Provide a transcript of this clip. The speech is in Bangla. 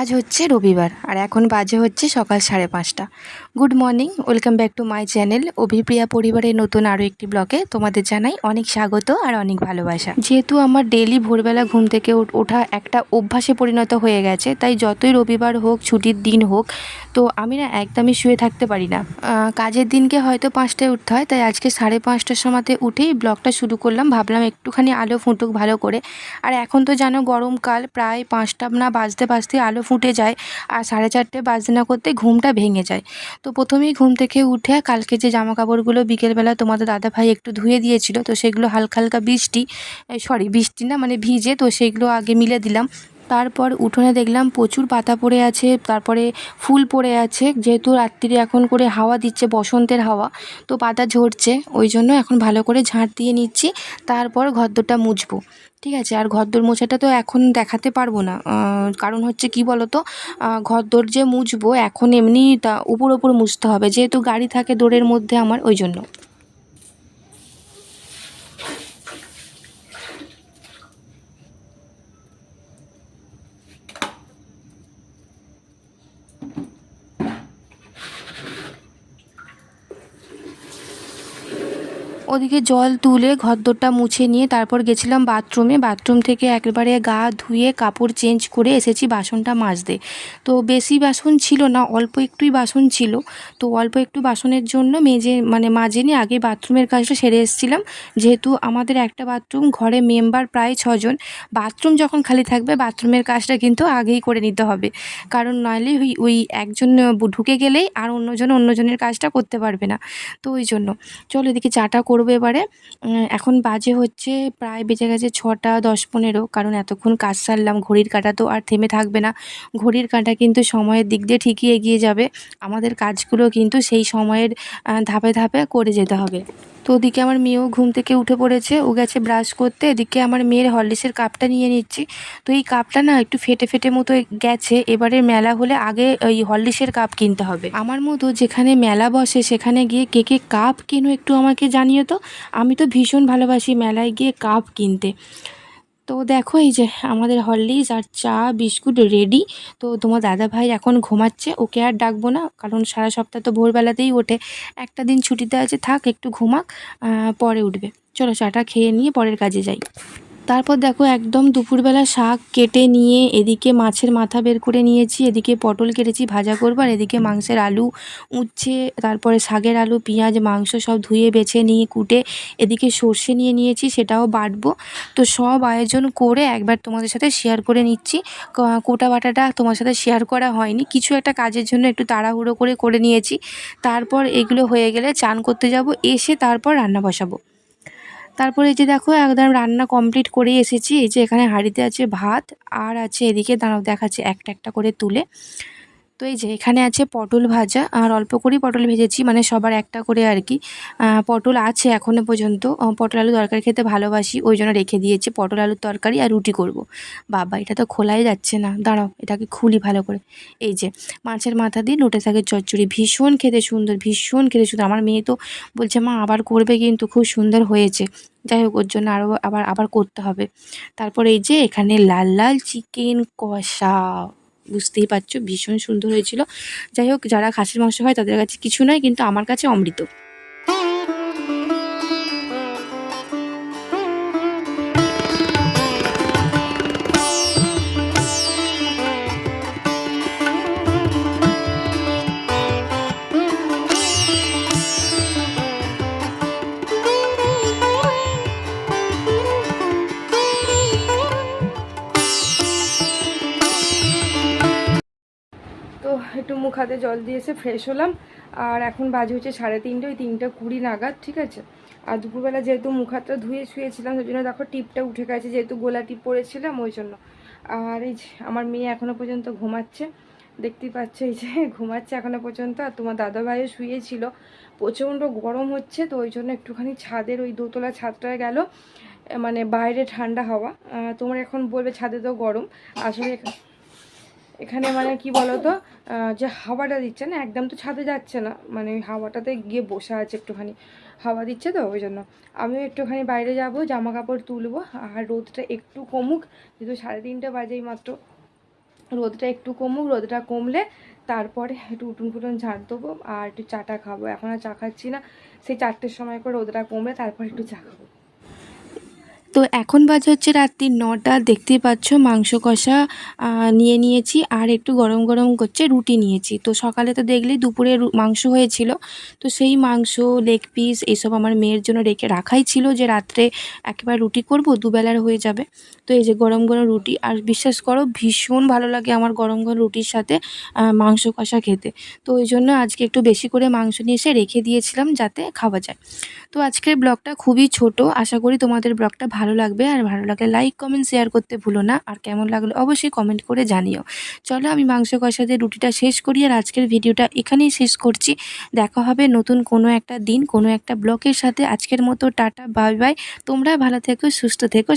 আজ হচ্ছে রবিবার আর এখন বাজে হচ্ছে সকাল সাড়ে পাঁচটা। Good morning, welcome back to my channel. Abhipriya পরিবারের নতুন আরও একটি ব্লগে তোমাদের জানাই অনেক স্বাগত আর অনেক ভালোবাসা। যেহেতু আমার ডেলি ভোরবেলা ঘুম থেকে ওঠা একটা অভ্যাসে পরিণত হয়ে গেছে, তাই যতই রবিবার হোক, ছুটির দিন হোক, তো আমি না একদমই শুয়ে থাকতে পারি না। কাজের দিনকে হয়তো পাঁচটায় উঠতে হয়, তাই আজকে সাড়ে পাঁচটার সময়তে উঠেই ব্লগটা শুরু করলাম। ভাবলাম একটুখানি আলো ফুটুক ভালো করে। আর এখন তো জানো গরমকাল, প্রায় পাঁচটা না বাজতে বাজতে আলো ফুটে যায় আর সাড়ে চারটে বাজতে না করতে ঘুমটা ভেঙে যায়। তো প্রথমেই ঘুম থেকে উঠে কালকে যে জামা কাপড়গুলো বিকেলবেলা তোমাদের দাদা ভাই একটু ধুয়ে দিয়েছিল, তো সেগুলো হালকা হালকা বৃষ্টি সরি বৃষ্টি না মানে ভিজে, তো সেগুলো আগে মিলে দিলাম। তারপর উঠোনে দেখলাম প্রচুর পাতা পড়ে আছে, তারপরে ফুল পড়ে আছে। যেহেতু রাত্রিরে এখন করে হাওয়া দিচ্ছে, বসন্তের হাওয়া, তো পাতা ঝরছে, ওই জন্য এখন ভালো করে ঝাঁট দিয়ে নিচ্ছি, তারপর ঘরদোরটা মুছবো। ঠিক আছে, আর ঘরদোর মোছাটা তো এখন দেখাতে পারব না। কারণ হচ্ছে কি বলতো ঘরদোর যে মুছবো, এখন এমনি তা উপর উপর মুছতে হবে, যেহেতু গাড়ি থাকে দোরের মধ্যে আমার, ওই জন্য। ওদিকে জল তুলে ঘরদোরটা মুছে নিয়ে তারপর গেছিলাম বাথরুমে। বাথরুম থেকে একবারে গা ধুয়ে কাপড় চেঞ্জ করে এসেছি বাসনটা মাজতে। তো বেশি বাসন ছিল না, অল্প একটুই বাসন ছিল। তো অল্প একটু বাসনের জন্য মেজে মানে মাজে নিয়ে আগে বাথরুমের কাজটা সেরে এসেছিলাম। যেহেতু আমাদের একটা বাথরুম, ঘরে মেম্বার প্রায় ছজন। বাথরুম যখন খালি থাকবে, বাথরুমের কাজটা কিন্তু আগেই করে নিতে হবে। কারণ নইলে ওই ওই একজন ঢুকে গেলেই আর অন্যজন অন্যজনের কাজটা করতে পারবে না। তো ওই জন্য। চলো এদিকে চাটা করব। এবারে। এখন বাজে হচ্ছে প্রায় বেজে গেছে ছটা দশ পনেরো, কারণ এতক্ষণ কাজ সারলাম, ঘড়ির কাঁটা তো আর থেমে থাকবে না। ঘড়ির কাঁটা কিন্তু সময়ের দিক দিয়ে ঠিকই এগিয়ে যাবে। আমাদের কাজগুলো কিন্তু সেই সময়ের ধাপে ধাপে করে যেতে হবে। তো ওদিকে আমার মেয়েও ঘুম থেকে উঠে পড়েছে। ও গেছে ব্রাশ করতে। এদিকে আমার মেয়ের হরলিক্সের কাপটা নিয়ে নিচ্ছি। তো এই কাপটা না একটু ফেটে ফেটে মতো গেছে। এবারে মেলা হলে আগে ওই হরলিক্সের কাপ কিনতে হবে। আমার মতো যেখানে মেলা বসে, সেখানে গিয়ে কে কে কাপ কেনো একটু আমাকে জানিয়ে তো। আমি তো ভীষণ ভালোবাসি মেলায় গিয়ে কাপ কিনতে। তো দেখো এই যে আমাদের হরলিক্স আর চা, বিস্কুট রেডি তো তোমার দাদা ভাই এখন ঘুমাচ্ছে, ওকে আর ডাকবো না, কারণ সারা সপ্তাহ তো ভোরবেলাতেই ওঠে। একটা দিন ছুটিতে আছে, থাক, একটু ঘুমাক পরে উঠবে। চলো চাটা খেয়ে নিয়ে পরের কাজে যাই। তারপর দেখো একদম দুপুরবেলা শাক কেটে নিয়ে এদিকে মাছের মাথা বের করে নিয়েছি, এদিকে পটল কেটেছি, ভাজা করব, আর এদিকে মাংসের আলু উচ্ছে, তারপরে শাকের আলু, পেঁয়াজ, মাংস সব ধুয়ে, বেছে নিয়ে, কুটে এদিকে সর্ষে নিয়ে নিয়েছি, সেটাও বাটবো। তো সব আয়োজন করে একবার তোমাদের সাথে শেয়ার করে নিচ্ছি। কোটা বাটাটা তোমার সাথে শেয়ার করা হয়নি। কিছু একটা কাজের জন্য একটু তাড়াহুড়ো করে করে নিয়েছি। তারপর এগুলো হয়ে গেলে চান করতে যাব, এসে তারপর রান্না বসাবো। তারপরে এই যে দেখো, একদম রান্না কমপ্লিট করে এসেছি। এই যে এখানে হাঁড়িতে আছে ভাত, আর আছে এদিকে দাঁড়াও, দেখাচ্ছে একটা একটা করে তুলে। তো এই যে এখানে আছে পটল ভাজা, আর অল্প করেই পটল ভেজেছি মানে সবার একটা করে আর কি। পটল আছে এখনও পর্যন্ত। পটল আলু তরকারি খেতে ভালোবাসি, ওই জন্য রেখে দিয়েছি পটল আলুর তরকারি আর রুটি করব। বাবা, এটা তো খোলাই যাচ্ছে না। দাঁড়াও, এটাকে খুলি ভালো করে। এই যে মাছের মাথা দিয়ে নোটে থাকে চচ্চড়ি, ভীষণ খেতে সুন্দর, ভীষণ খেতে সুন্দর। আমার মেয়ে তো বলছে, মা, আবার করবে কিন্তু, খুব সুন্দর হয়েছে। যাই হোক, ওর জন্য আরও আবার আবার করতে হবে। তারপর এই যে এখানে লাল লাল চিকেন কষা, বুঝতেই পারছ? ভীষণ সুন্দর হয়েছিল। যাই হোক, যারা খাসির মাংস হয় তাদের কাছে কিছু নয়, কিন্তু আমার কাছে অমৃত। একটু মুখ হাতে জল দিয়েছে ফ্রেশ হলাম। আর এখন বাজে হচ্ছে সাড়ে তিনটে, ওই তিনটে কুড়ি নাগাদ, ঠিক আছে? আর দুপুরবেলা যেহেতু মুখ হাতটা ধুয়ে শুয়েছিলাম ওই জন্য দেখো টিপটা উঠে গেছে, যেহেতু গোলা টিপ পরেছিলাম, ওই জন্য। আর এই আমার মেয়ে এখনও পর্যন্ত ঘুমাচ্ছে, দেখতেই পাচ্ছে এই যে ঘুমাচ্ছে এখনও পর্যন্ত, আর তোমার দাদাভাইও শুয়েছিল। প্রচণ্ড গরম হচ্ছে, তো ওই জন্য একটুখানি ছাদের ওই দোতলা ছাদটায় গেল মানে বাইরে ঠান্ডা হাওয়া। তোমরা এখন বলবে ছাদে তো গরম, আসলে এখানে মানে কি বলতো যে হাওয়াটা দিচ্ছে না, একদম তো ছাদে যাচ্ছে না। মানে হাওয়াটাতে গিয়ে বসে আছে একটুখানি। হাওয়া দিচ্ছে তো, ওই জন্য। আমিও একটুখানি বাইরে যাব জামা কাপড় তুলবো। আর রোদটা একটু কমুক, যেহেতু সাড়ে তিনটে বাজেই মাত্র। রোদটা একটু কমুক, রোদটা কমলে তারপরে একটু উঠুন ফুটুন ঝাড় দেবো, আর একটু চাটা খাব। এখন আর চা খাচ্ছি না। সেই চারটের সময় করে রোদটা কমলে তারপর একটু চা খাব। তো এখন বাজে হচ্ছে রাত্রি নটা দেখতে পাচ্ছ মাংস কষা নিয়ে নিয়েছি আর একটু গরম গরম করছে রুটি নিয়েছি। তো সকালে তো দেখলেই দুপুরে মাংস হয়েছিল। তো সেই মাংস লেগ পিস এইসব আমার মেয়ের জন্য রেখে রাখাই ছিল যে রাত্রে একেবারে রুটি করব, দুবেলার হয়ে যাবে। তো এই যে গরম গরম রুটি, আর বিশ্বাস করো ভীষণ ভালো লাগে আমার গরম গরম রুটির সাথে মাংস কষা খেতে। তো ওই জন্য আজকে একটু বেশি করে মাংস নিয়ে এসে রেখে দিয়েছিলাম যাতে খাওয়া যায়। তো আজকের ব্লগটা খুবই ছোট, আশা করি তোমাদের ব্লগটা ভালো লাগবে আর ভালো লাগলে লাইক কমেন্ট শেয়ার করতে ভুলো না। আর কেমন লাগল অবশ্যই কমেন্ট করে জানিও। চলো আমি মাংস কষা দিয়ে রুটিটা শেষ করি আর আজকের ভিডিওটা এখানেই শেষ করছি। দেখা হবে নতুন কোনো একটা দিন, কোনো একটা ব্লকের সাথে। আজকের মতো টাটা বাই বাই তোমরা ভালো থেকো, সুস্থ থেকো